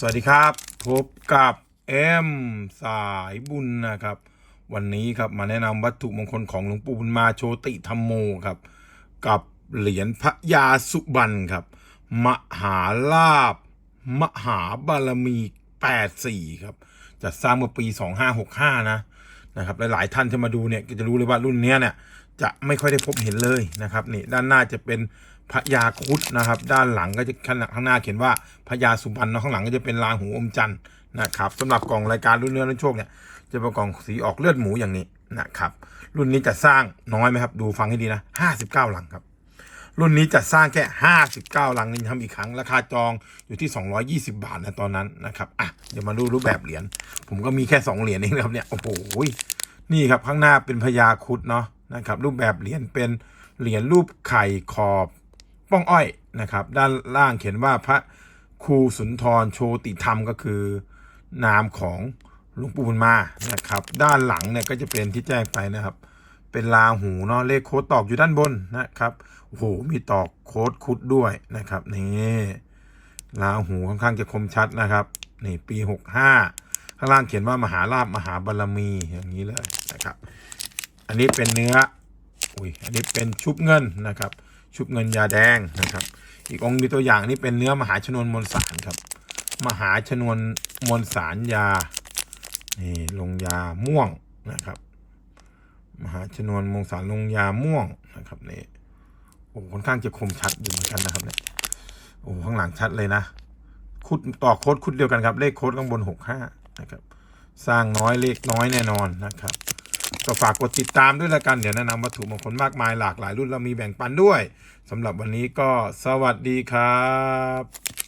สวัสดีครับ พบกับเอ็มสายบุญนะครับ วันนี้ครับมาแนะนำวัตถุมงคลของหลวงปู่บุญมาโชติธรรมโมครับ กับเหรียญพระยาสุบันครับ มหาลาบ มหาบารมี 84 ครับจะสร้างเมื่อปี 2565 นะนะครับหลายๆท่านที่มาดูเนี่ยก็จะรู้เลยว่ารุ่นเนี้ยเนี่ยจะไม่ค่อยได้พบเห็นเลยนะครับนี่ด้านหน้าจะเป็น พระยาคุดนะครับ ด้านหลังก็จะข้างหน้าเขียนว่าพระยาสุพรรณเนอะข้างหลังก็จะเป็นราหูอมจันทร์นะครับสำหรับกล่องรายการรุ่นเนื้อรุ่นโชคเนี่ยจะเป็นกล่องสีออกเลือดหมูอย่างนี้นะครับ รุ่นนี้จะสร้างน้อยไหมครับ ดูฟังให้ดีนะ59หลังครับ รุ่นนี้จะสร้างแค่59หลังนี่ทำอีกครั้งราคาจองอยู่ที่220บาทนะตอนนั้นนะครับอะเดี๋ยวมาดูรูปแบบเหรียญผมก็มีแค่2เหรียญเองนะครับเนี่ยโอ้โหนี่ครับข้างหน้าเป็นพญาคุดเนาะนะครับ รูปแบบเหรียญเป็นเหรียญรูปไข่ขอบ ป้องอ้อยนะครับ ด้านล่างเขียนว่าพระครูสุนทรโชติธรรมก็คือ นามของหลวงปู่บุญมานะครับ ด้านหลังเนี่ยก็จะเป็นที่แจ้งไปนะครับ เป็นลาหูเนาะเลขโค้ดตอกอยู่ด้านบนนะครับโอ้โหมีตอกโค้ดคุดด้วยนะครับนี่ลาหูค่อนข้างจะคมชัดนะครับนี่ปีหกห้าข้างล่างเขียนว่ามหาลาภมหาบารมีอย่างนี้เลยนะครับ อันนี้เป็นเนื้ออุ้ยอันนี้เป็นชุบเงินนะครับ ชุบเงินยาแดงนะครับ อีกองค์มีตัวอย่างนี่เป็นเนื้อมหาชนวนมวลสารครับ มหาชนวนมวลสารยา นี่ลงยาม่วงนะครับ มหาชนวนมงสารลงยาม่วงนะครับนี่โอ้ค่อนข้างจะคมชัดอยู่เหมือนกันนะครับเนี่ยโอ้ข้างหลังชัดเลยนะคุดต่อโค้ดคุดเดียวกันครับ เลขโค้ดข้างบนหกห้านะครับ สร้างน้อยเลขน้อยแน่นอนนะครับ ก็ฝากกดติดตามด้วยละกัน เดี๋ยวแนะนำวัตถุมงคลมากมายหลากหลายรุ่นเรามีแบ่งปันด้วยสำหรับวันนี้ก็สวัสดีครับ